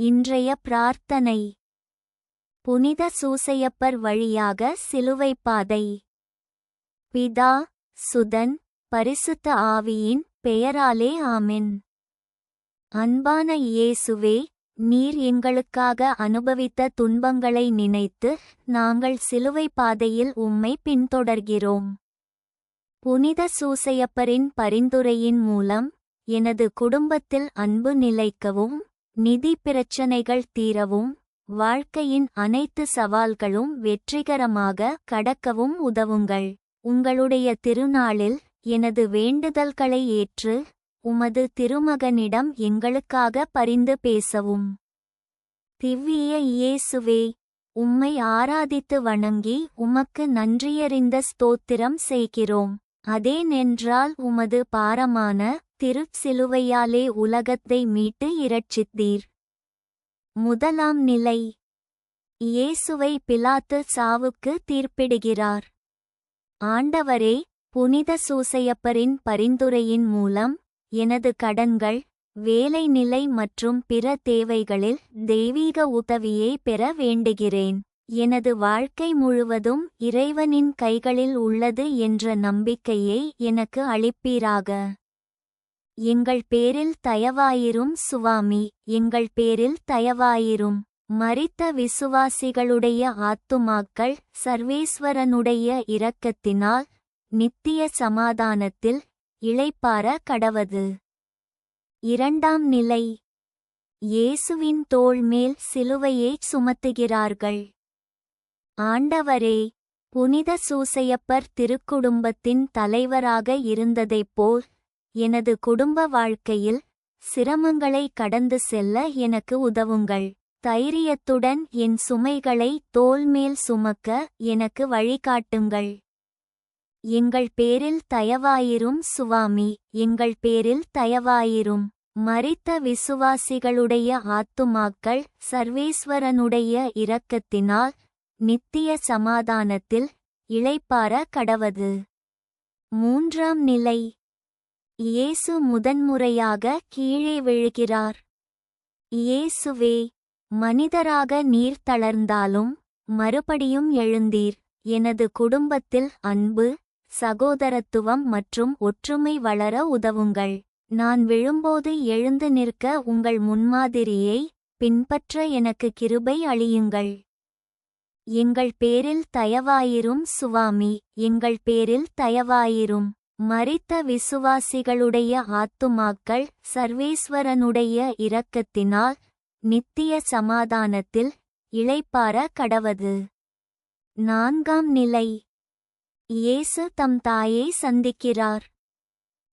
இன்றைய பிரார்த்தனை. புனித சூசையப்பர் வழியாக சிலுவை பாதை பிதா சுதன் பரிசுத்த ஆவியின் பெயராலே ஆமின். அன்பான இயேசுவே நீர் எங்களுக்காக அனுபவித்த துன்பங்களை நினைத்து நாங்கள் சிலுவை பாதையில் உம்மை பின்தொடர்கிறோம். புனித சூசையப்பரின் பரிந்துரையின் மூலம் எனது குடும்பத்தில் அன்பு நிலைக்கவும். நிதி பிரச்சனைகள் தீரவும் வாழ்க்கையின் அனைத்து சவால்களும் வெற்றிகரமாக கடக்கவும் உதவுங்கள். உங்களுடைய திருநாளில் எனது வேண்டுதல்களை ஏற்று உமது திருமகனிடம் எங்களுக்காக பரிந்து பேசவும். திவ்விய இயேசுவே உம்மை ஆராதித்து வணங்கி உமக்கு நன்றியறிந்த ஸ்தோத்திரம் செய்கிறோம். அதேனென்றால் உமது பாரமான திருச்சிலுவையாலே உலகத்தை மீட்டு இரட்சித்தீர். முதலாம் நிலை. இயேசுவை பிலாத்து சாவுக்கு தீர்ப்பிடுகிறார். ஆண்டவரே புனித சூசையப்பரின் பரிந்துரையின் மூலம் எனது கடன்கள் வேலை நிலை மற்றும் பிற தேவைகளில் தெய்வீக உதவியை பெற வேண்டுகிறேன். எனது வாழ்க்கை முழுவதும் இறைவனின் கைகளில் உள்ளது என்ற நம்பிக்கையை எனக்கு அளிப்பீராக. எங்கள் பேரில் தயவாயிரும் சுவாமி எங்கள் பேரில் தயவாயிரும். மறித்த விசுவாசிகளுடைய ஆத்துமாக்கள் சர்வேஸ்வரனுடைய இரக்கத்தினால் நித்திய சமாதானத்தில் இளைப்பார கடவது. இரண்டாம் நிலை. இயேசுவின் தோள் மேல் சிலுவையைச் சுமத்துகிறார்கள். ஆண்டவரே புனித சூசையப்பர் திருக்குடும்பத்தின் தலைவராக இருந்ததைப் போல் எனது குடும்ப வாழ்க்கையில் சிரமங்களை கடந்து செல்ல எனக்கு உதவுங்கள். தைரியத்துடன் என் சுமைகளை தோல்மேல் சுமக்க எனக்கு வழிகாட்டுங்கள். எங்கள் பேரில் தயவாயிரும் சுவாமி எங்கள் பேரில் தயவாயிரும். மறித்த விசுவாசிகளுடைய ஆத்துமாக்கள் சர்வேஸ்வரனுடைய இரக்கத்தினால் நித்திய சமாதானத்தில் இளைப்பார கடவது. மூன்றாம் நிலை. இயேசு முதன்முறையாக கீழே விழுகிறார். இயேசுவே மனிதராக நீர் தளர்ந்தாலும் மறுபடியும் எழுந்தீர். எனது குடும்பத்தில் அன்பு சகோதரத்துவம் மற்றும் ஒற்றுமை வளர உதவுங்கள். நான் விழும்போது எழுந்து நிற்க உங்கள் முன்மாதிரியை பின்பற்ற எனக்கு கிருபை அளியுங்கள். எங்கள் பேரில் தயவாயிரும் சுவாமி எங்கள் பேரில் தயவாயிரும். மறித்த விசுவாசிகளுடைய ஆத்துமாக்கள் சர்வேஸ்வரனுடைய இரக்கத்தினால் நித்திய சமாதானத்தில் இளைப்பார கடவது. நான்காம் நிலை. இயேசு தம் தாயை சந்திக்கிறார்.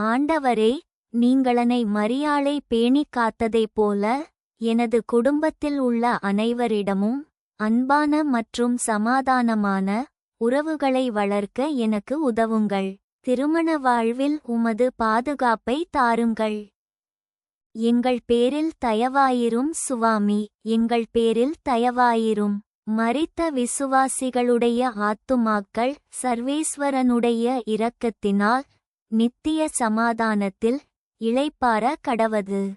ஆண்டவரே நீங்களனை மரியாளை பேணிக் காத்ததைப் போல எனது குடும்பத்தில் உள்ள அனைவரிடமும் அன்பான மற்றும் சமாதானமான உறவுகளை வளர்க்க எனக்கு உதவுங்கள். திருமண வாழ்வில் உமது பாதுகாப்பை தாருங்கள். எங்கள் பேரில் தயவாயிரும் சுவாமி எங்கள் பேரில் தயவாயிரும். மறித்த விசுவாசிகளுடைய ஆத்துமாக்கள் சர்வேஸ்வரனுடைய இரக்கத்தினால் நித்திய சமாதானத்தில் இளைப்பார கடவது.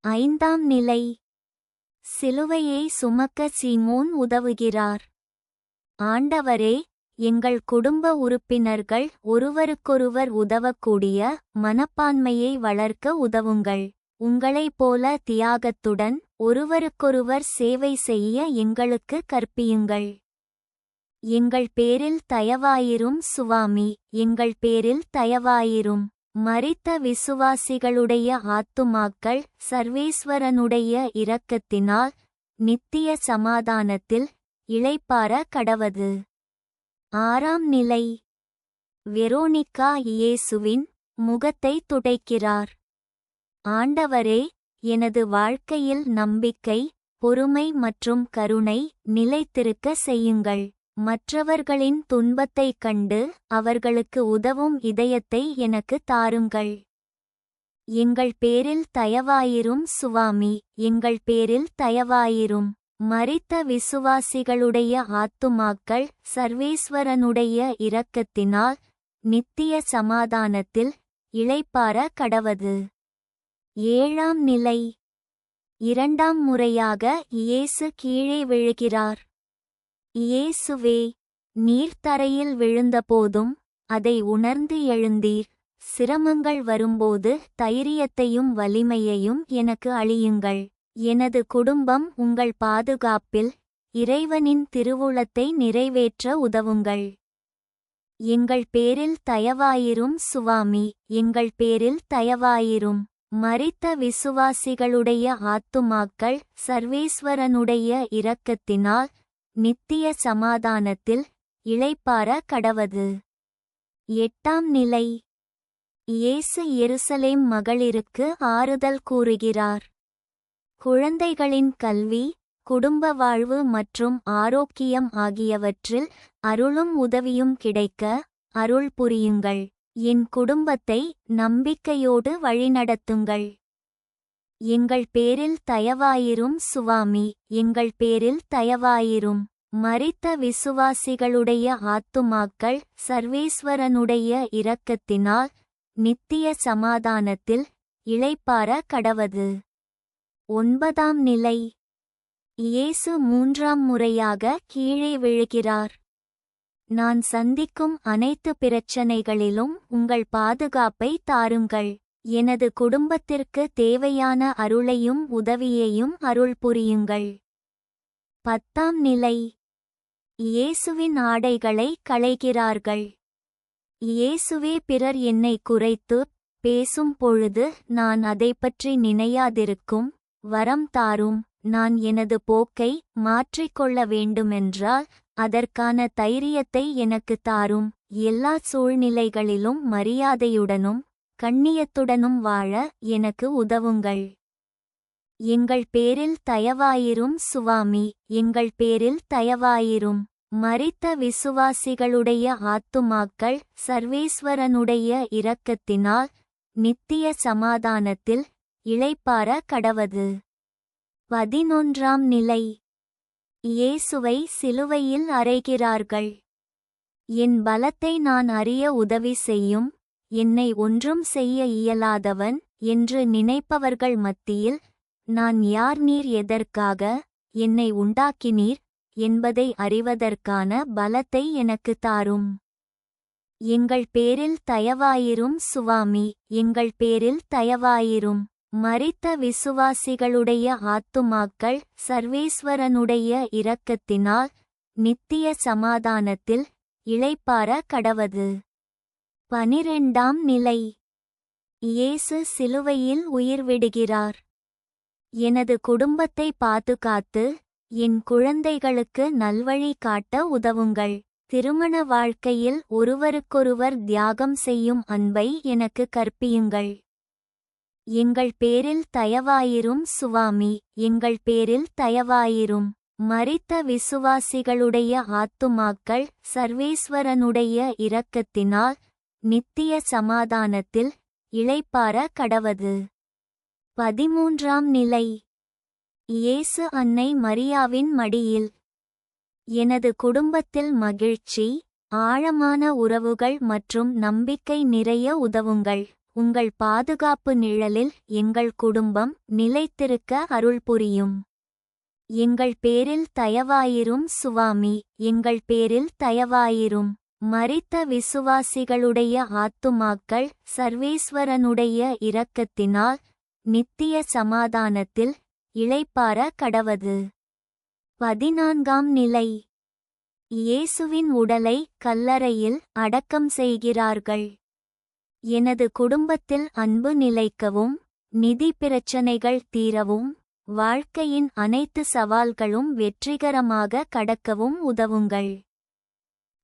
ஐந்தாம் நிலை. சிலுவையை சுமக்க சீமோன் உதவுகிறார். ஆண்டவரே எங்கள் குடும்ப உறுப்பினர்கள் ஒருவருக்கொருவர் உதவக்கூடிய மனப்பான்மையை வளர்க்க உதவுங்கள். உங்களைப் போல தியாகத்துடன் ஒருவருக்கொருவர் சேவை செய்ய எங்களுக்கு கற்பியுங்கள். எங்கள் பேரில் தயவாயிரும் சுவாமி எங்கள் பேரில் தயவாயிரும். மரித்த விசுவாசிகளுடைய ஆத்துமாக்கள் சர்வேஸ்வரனுடைய இரக்கத்தினால் நித்திய சமாதானத்தில் இளைப்பார கடவது. ஆறாம் நிலை. வெரோனிக்கா இயேசுவின் முகத்தை துடைக்கிறார். ஆண்டவரே எனது வாழ்க்கையில் நம்பிக்கை பொறுமை மற்றும் கருணை நிலைத்திருக்க செய்யுங்கள். மற்றவர்களின் துன்பத்தைக் கண்டு அவர்களுக்கு உதவும் இதயத்தை எனக்கு தாருங்கள். எங்கள் பேரில் தயவாயிரும் சுவாமி எங்கள் பேரில் தயவாயிரும். மறித்த விசுவாசிகளுடைய ஆத்துமாக்கள் சர்வேஸ்வரனுடைய இரக்கத்தினால் நித்திய சமாதானத்தில் இளைப்பார கடவது. ஏழாம் நிலை. இரண்டாம் முறையாக இயேசு கீழே விழுகிறார். இயேசுவே நீர் தரையில் விழுந்தபோதும் அதை உணர்ந்து எழுந்தீர். சிரமங்கள் வரும்போது தைரியத்தையும் வலிமையையும் எனக்கு அழியுங்கள் எனது குடும்பம் உங்கள் பாதுகாப்பில் இறைவனின் திருவுளத்தை நிறைவேற்ற உதவுங்கள். எங்கள் பேரில் தயவாயிரும் சுவாமி எங்கள் பேரில் தயவாயிரும். மறித்த விசுவாசிகளுடைய ஆத்துமாக்கள் சர்வேஸ்வரனுடைய இரக்கத்தினால் நித்திய சமாதானத்தில் இளைப்பார கடவது. எட்டாம் நிலை. இயேசு எருசலேம் மகளிருக்கு ஆறுதல் கூறுகிறார். குழந்தைகளின் கல்வி குடும்ப வாழ்வு மற்றும் ஆரோக்கியம் ஆகியவற்றில் அருளும் உதவியும் கிடைக்க அருள் புரியுங்கள். என் குடும்பத்தை நம்பிக்கையோடு வழிநடத்துங்கள். எங்கள் பேரில் தயவாயிரும் சுவாமி எங்கள் பேரில் தயவாயிரும். மரித்த விசுவாசிகளுடைய ஆத்துமாக்கள் சர்வேஸ்வரனுடைய இரக்கத்தினால் நித்திய சமாதானத்தில் இளைப்பார கடவது. ஒன்பதாம் நிலை. இயேசு மூன்றாம் முறையாக கீழே விழுகிறார். நான் சந்திக்கும் அனைத்து பிரச்சனைகளிலும் உங்கள் பாதுகாப்பை தாருங்கள். எனது குடும்பத்திற்கு தேவையான அருளையும் உதவியையும் அருள் புரியுங்கள். பத்தாம் நிலை. இயேசுவின் ஆடைகளை களைகிறார்கள். இயேசுவே பிறர் என்னை குறைத்து பேசும் பொழுது நான் அதைப்பற்றி நினையாதிருக்கும் வரம் தாரும் நான் எனது போக்கை மாற்றிக்கொள்ள வேண்டுமென்றால் அதற்கான தைரியத்தை எனக்கு தாரும். எல்லா சூழ்நிலைகளிலும் மரியாதையுடனும் கண்ணியத்துடனும் வாழ எனக்கு உதவுங்கள். எங்கள் பேரில் தயவாயிரும் சுவாமி எங்கள் பேரில் தயவாயிரும். மறித்த விசுவாசிகளுடைய ஆத்துமாக்கள் சர்வேஸ்வரனுடைய இரக்கத்தினால் நித்திய சமாதானத்தில் இளைப்பார கடவது. பதினொன்றாம் நிலை. இயேசுவை சிலுவையில் அறைகிறார்கள். என் பலத்தை நான் அறிய உதவி செய்யும் என்னை ஒன்றும் செய்ய இயலாதவன் என்று நினைப்பவர்கள் மத்தியில் நான் யார் நீர் எதற்காக என்னை உண்டாக்கினீர் என்பதை அறிவதற்கான பலத்தை எனக்கு தாரும். எங்கள் பேரில் தயவாயிரும் சுவாமி எங்கள் பேரில் தயவாயிரும். மறித்த விசுவாசிகளுடைய ஆத்துமாக்கள் சர்வேஸ்வரனுடைய இரக்கத்தினால் நித்திய சமாதானத்தில் இளைப்பார கடவது. பனிரெண்டாம் நிலை. இயேசு சிலுவையில் உயிர் விடுகிறார் எனது குடும்பத்தை பாதுகாத்து என் குழந்தைகளுக்கு நல்வழி காட்ட உதவுங்கள். திருமண வாழ்க்கையில் ஒருவருக்கொருவர் தியாகம் செய்யும் அன்பை எனக்கு கற்பியுங்கள். எங்கள் பேரில் தயவாயிரும் சுவாமி எங்கள் பேரில் தயவாயிரும். மறித்த விசுவாசிகளுடைய ஆத்துமாக்கள் சர்வேஸ்வரனுடைய இரக்கத்தினால் நித்திய சமாதானத்தில் இளைப்பார கடவது. பதிமூன்றாம் நிலை. இயேசு அன்னை மரியாவின் மடியில். எனது குடும்பத்தில் மகிழ்ச்சி ஆழமான உறவுகள் மற்றும் நம்பிக்கை நிறைய உதவுங்கள். உங்கள் பாதுகாப்பு நிழலில் எங்கள் குடும்பம் நிலைத்திருக்க அருள் புரியும். எங்கள் பேரில் தயவாயிரும் சுவாமி எங்கள் பேரில் தயவாயிரும். மரித்த விசுவாசிகளுடைய ஆத்துமாக்கள் சர்வேஸ்வரனுடைய இரக்கத்தினால் நித்திய சமாதானத்தில் இளைப்பார கடவது. பதினான்காம் நிலை. இயேசுவின் உடலை கல்லறையில் அடக்கம் செய்கிறார்கள். எனது குடும்பத்தில் அன்பு நிலைக்கவும் நிதி பிரச்சனைகள் தீரவும் வாழ்க்கையின் அனைத்து சவால்களும் வெற்றிகரமாக கடக்கவும் உதவுங்கள்.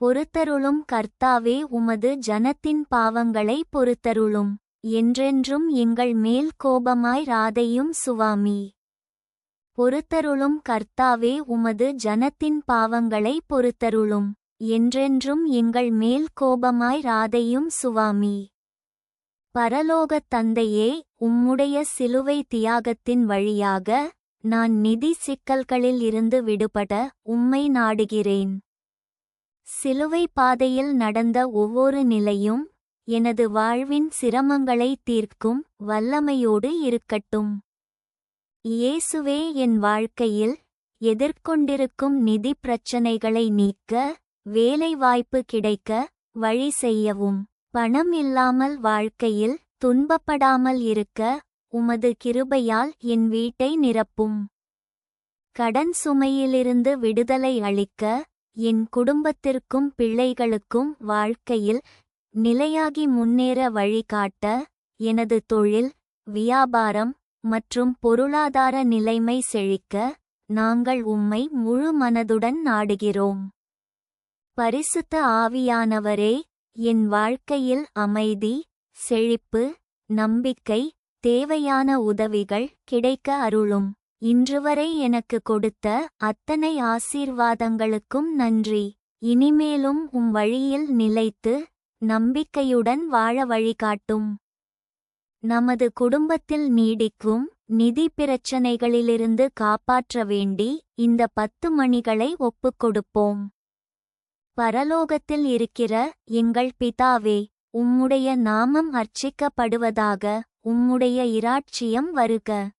பொறுத்தருளும் கர்த்தாவே உமது ஜனத்தின் பாவங்களை பொறுத்தருளும். என்றென்றும் எங்கள் மேல் கோபமாய் ராதையும் சுவாமி. பொறுத்தருளும் கர்த்தாவே உமது ஜனத்தின் பாவங்களை பொறுத்தருளும். என்றென்றும் எங்கள் மேல் கோபமாய் ராதையும் சுவாமி. பரலோகத் தந்தையே உம்முடைய சிலுவை தியாகத்தின் வழியாக நான் நிதி சிக்கல்களில் இருந்து விடுபட உம்மை நாடுகிறேன். சிலுவை பாதையில் நடந்த ஒவ்வொரு நிலையும் எனது வாழ்வின் சிரமங்களை தீர்க்கும் வல்லமையோடு இருக்கட்டும். இயேசுவே என் வாழ்க்கையில் எதிர்கொண்டிருக்கும் நிதி பிரச்சனைகளை நீக்க வேலைவாய்ப்பு கிடைக்க வழி செய்யவும். பணம் இல்லாமல் வாழ்க்கையில் துன்பப்படாமல் இருக்க உமது கிருபையால் என் வீட்டை நிரப்பும். கடன் சுமையிலிருந்து விடுதலை அளிக்க என் குடும்பத்திற்கும் பிள்ளைகளுக்கும் வாழ்க்கையில் நிலையாகி முன்னேற வழிகாட்ட எனது தொழில் வியாபாரம் மற்றும் பொருளாதார நிலைமை செழிக்க நாங்கள் உம்மை முழு மனதுடன் நாடுகிறோம். பரிசுத்த ஆவியானவரே என் வாழ்க்கையில் அமைதி செழிப்பு நம்பிக்கை தேவையான உதவிகள் கிடைக்க அருளும். இன்றுவரை எனக்கு கொடுத்த அத்தனை ஆசீர்வாதங்களுக்கும் நன்றி. இனிமேலும் உம் வழியில் நிலைத்து நம்பிக்கையுடன் வாழ வழிகாட்டும். நமது குடும்பத்தில் நீடிக்கும் நிதி பிரச்சனைகளிலிருந்து காப்பாற்ற வேண்டி இந்த பத்து மணிகளை ஒப்புக் கொடுப்போம். பரலோகத்தில் இருக்கிற எங்கள் பிதாவே உம்முடைய நாமம் அர்ச்சிக்கப்படுவதாக உம்முடைய இராட்சியம் வருக.